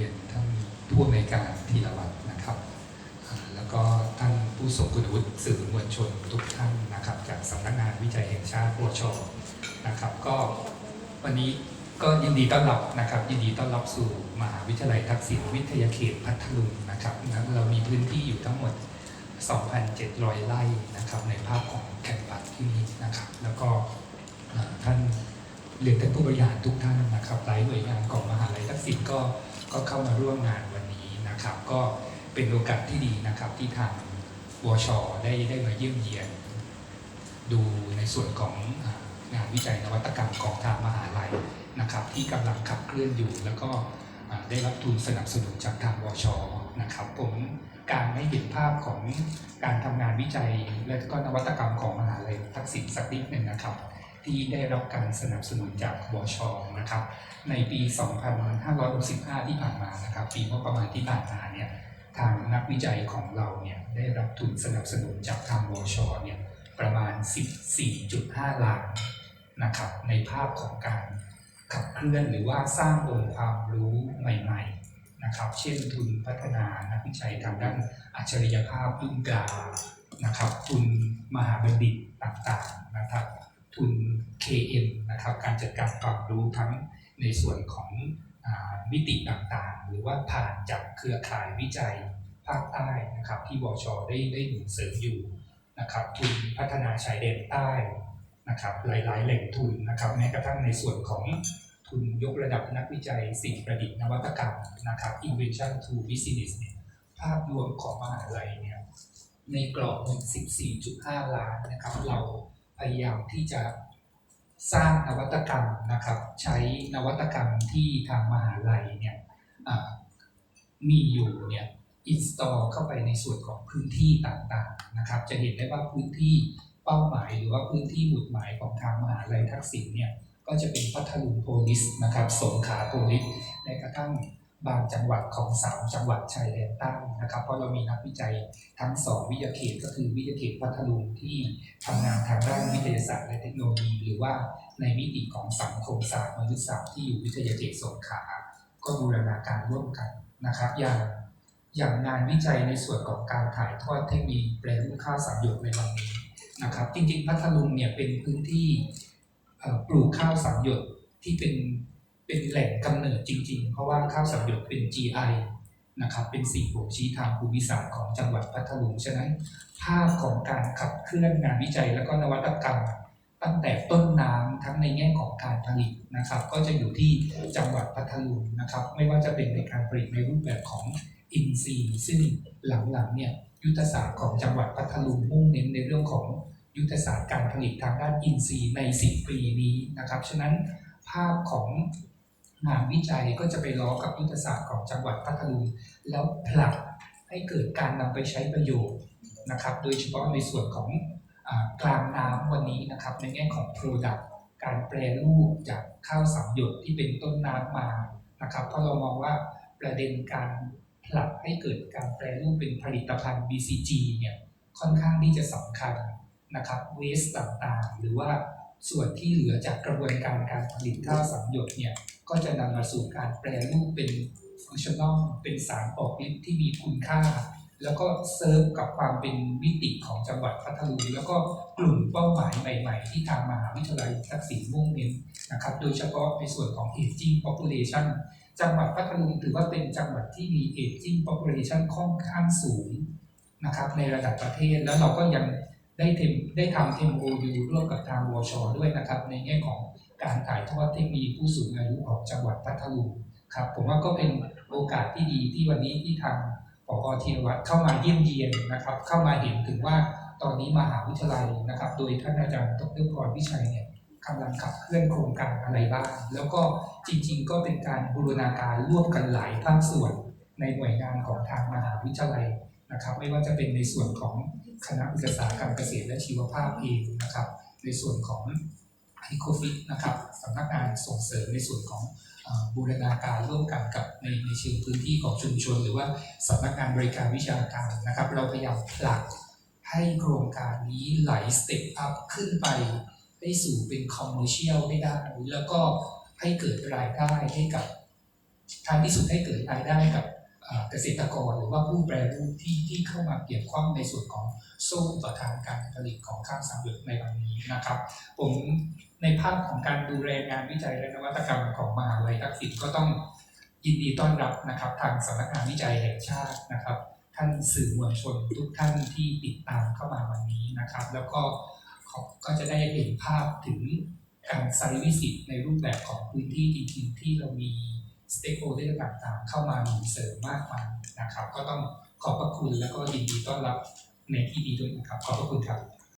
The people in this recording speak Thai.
รียนท่านผู้อำนวยการธีรวัตรนะครับ แล้วก็ท่านผู้ทรงคุณวุฒิสื่อมวลชนทุกท่านนะครับ จากสำนักงานวิจัยแห่งชาติวชนะครับ ก็วันนี้ก็ยินดีต้อนรับนะครับ ยินดีต้อนรับสู่มหาวิทยาลัยทักษิณวิทยาเขตพัทลุงนะครับนะเรามีพื้นที่อยู่ทั้งหมด 2,700 ไร่นะครับในภาพของแคมปัสที่นี่นะครับ แล้วก็ท่านเรียนท่านผู้บริหารทุกท่านนะครับหลายหน่วยงานของมหาลัยทักษิณก็ ก็เข้ามาร่วมงานวันนี้นะครับ ก็เป็นโอกาสที่ดีนะครับที่ทางวชได้ได้มาเยี่ยมเยียน ดูในส่วนของงานวิจัยนวัตกรรมของทางมหาลัยนะครับ ที่กำลังขับเคลื่อนอยู่ แล้วก็ได้รับทุนสนับสนุนจากทางวชนะครับ ผมการให้เห็นภาพของการทำงานวิจัย และก็นวัตกรรมของมหาลัยทักษิณสักนิดหนึ่งนะครับ ที่ได้รับการสนับสนุนจากวชนะครับในปี 2565 ที่ผ่านมานะครับปีงบประมาณที่ผ่านมาเนี่ยทางนักวิจัยของเราเนี่ยได้รับทุนสนับสนุนจากทางวชเนี่ยประมาณ 14.5 ล้านนะครับในภาพของการขับเคลื่อนหรือว่าสร้างองค์ความรู้ใหม่ๆนะครับเช่นทุนพัฒนานักวิจัยทางด้านอัจฉริยภาพรุ่นกานะครับทุนมหาบัณฑิตต่างๆนะครับ ทุน KM นะครับการจัดการความรู้ทั้งในส่วนของอมิติต่างๆ หรือว่าผ่านจากเครือข่ายวิจัยภาคใต้นะครับที่วชได้ได้หนุนเสริมอยู่นะครับทุนพัฒนาชายแดนใต้นะครับหลายๆ แหล่งทุนนะครับแม้กระทั่งในส่วนของทุนยกระดับนักวิจัยสิ่งประดิษฐ์นวัตกรรมนะครับ Invention to Business เนี่ยภาพรวมของมหาลัยเนี่ยในกรอบเงิน14.5 ล้านนะครับเรา พยายามที่จะสร้างนวัตกรรมนะครับ ใช้นวัตกรรมที่ทางมหาลัยเนี่ยมีอยู่เนี่ยอินสตอลเข้าไปในส่วนของพื้นที่ต่างๆนะครับ จะเห็นได้ว่าพื้นที่เป้าหมายหรือว่าพื้นที่หมุดหมายของทางมหาลัยทักษิณเนี่ยก็จะเป็นพัทลุงโพลิสนะครับสงขลาโพลิสในกระทั่ง บางจังหวัดของสามจังหวัดชายแดนใต้นะครับ เพราะเรามีนักวิจัยทั้งสองวิทยาเขตก็คือวิทยาเขตพัทลุงที่ทำงานทางด้านวิทยาศาสตร์และเทคโนโลยี หรือว่าในมิติของสังคมศาสตร์มนุษยศาสตร์ที่อยู่วิทยาเขตสงขลาก็บูรณาการร่วมกันนะครับ อย่างอย่างงานวิจัยในส่วนของการถ่ายทอดเทคโนโลยีแปลรูปข้าวสามหยดในวันนี้นะครับ จริงๆ พัทลุงเนี่ยเป็นพื้นที่ปลูกข้าวสามหยดที่เป็น เป็นแหล่งกำเนิดจริง ๆ เพราะว่าข้าวสามหยดเป็น GI นะครับเป็นสิ่บ่งชี้ทางภูมิศาสตร์ของจังหวัดพัทลุงฉะนั้น ภาพของการขับเคลื่อนงานวิจัยและก็นวัตกรรม ตั้งแต่ต้นน้ำทั้งในแง่ของการผลิตนะครับ ก็จะอยู่ที่จังหวัดพัทลุงนะครับ ไม่ว่าจะเป็นในการผลิตในรูปแบบของอินทรีซึ่งหลังๆเนี่ยยุทธศาสตร์ของจังหวัดพัทลุงมุ่งเน้นในเรื่องของยุทธศาสตร์การผลิตทางด้านอินทรีใน 10 ปีนี้นะครับฉะนั้นภาพของ งานวิจัยก็จะไปล้อกับยุทธศาสตร์ของจังหวัดพัทลุงแล้วผลักให้เกิดการนำไปใช้ประโยชน์นะครับ โดยเฉพาะในส่วนของอกลางน้ำวันนี้นะครับ ในแง่ของ Product การแปรรูปจากข้าวสามหยดที่เป็นต้นน้ำมานะครับ เพราะเรามองว่าประเด็นการผลักให้เกิดการแปรรูปเป็นผลิตภัณฑ์ BCG เนี่ยค่อนข้างที่จะสำคัญนะครับเวสต่างๆ หรือว่าส่วนที่เหลือจากกระบวนการการผลิตข้าวสามหยดเนี่ย ก็จะนำมาสู่การแปรรูปเป็นฟังชั่นอลเป็นสารออกฤทธิ์ที่มีคุณค่า แล้วก็เซิร์ฟกับความเป็นมิติของจังหวัดพัทลุงแล้วก็กลุ่มเป้าหมายใหม่ ๆ ที่ทางมหาวิทยาลัยทักษิณมุ่งเน้นนะครับ โดยเฉพาะในส่วนของ aging population จังหวัดพัทลุงถือว่าเป็นจังหวัดที่มี aging population ค่อนข้างสูงนะครับในระดับประเทศแล้วเราก็ยังได้เทมได้ทำ MOU ร่วมกับทางวชด้วยนะครับ ในแง่ของ การถ่ายทอดเทคโนโลยีผู้สูงอายุของจังหวัดพัทลุงครับ ผมว่าก็เป็นโอกาสที่ดีที่วันนี้ที่ทางผอธีรวัตรเข้ามาเยี่ยมเยียนนะครับ เข้ามาเห็นถึงว่าตอนนี้มหาวิทยาลัยนะครับ โดยท่านอาจารย์ดรพรวิชัยเนี่ยกำลังขับเคลื่อนโครงการอะไรบ้าง แล้วก็จริงๆ ก็เป็นการบูรณาการร่วมกันหลายภาคส่วนในหน่วยงานของทางมหาวิทยาลัยนะครับ ไม่ว่าจะเป็นในส่วนของคณะอุตสาหกรรมเกษตรและชีวภาพเองนะครับ ในส่วนของ ไอโคฟิตนะครับสำนักงานส่งเสริมในส่วนของบูรณาการร่วมกันกับในในเชิงพื้นที่ของชุมชน หรือว่าสำนักงานบริการวิชาการนะครับ เราพยายามผลักให้โครงการนี้ไหลสเต็ปอัพขึ้นไปให้สู่เป็นคอมเมอร์เชียลให้ได้แล้วก็ให้เกิดรายได้ให้กับท้ายที่สุดให้เกิดรายได้กับ เกษตรกรหรือว่าผู้แปรรูปที่ที่เข้ามาเกี่ยวข้องในส่วนของโซ่ต่อทางการผลิตของข้าวสามเหลืองในวันนี้นะครับ ผมในภาพของการดูแลงานวิจัยและนวัตกรรมของมหาวิทยาลัยทักษิณก็ต้องยินดีต้อนรับนะครับ ทางสำนักงานวิจัยแห่งชาตินะครับ ท่านสื่อมวลชนทุกท่านที่ติดตามเข้ามาวันนี้นะครับ แล้วก็ขก็จะได้เห็นภาพถึงการไซต์วิสิตในรูปแบบของพื้นที่จริงๆที่เรามี สเต็กโฮเดอร์ต่างๆ เข้ามาหนุนเสริมมากมายนะครับ ก็ต้องขอบพระคุณแล้วก็ยินดีต้อนรับในที่ดีด้วยนะครับ ขอบพระคุณครับ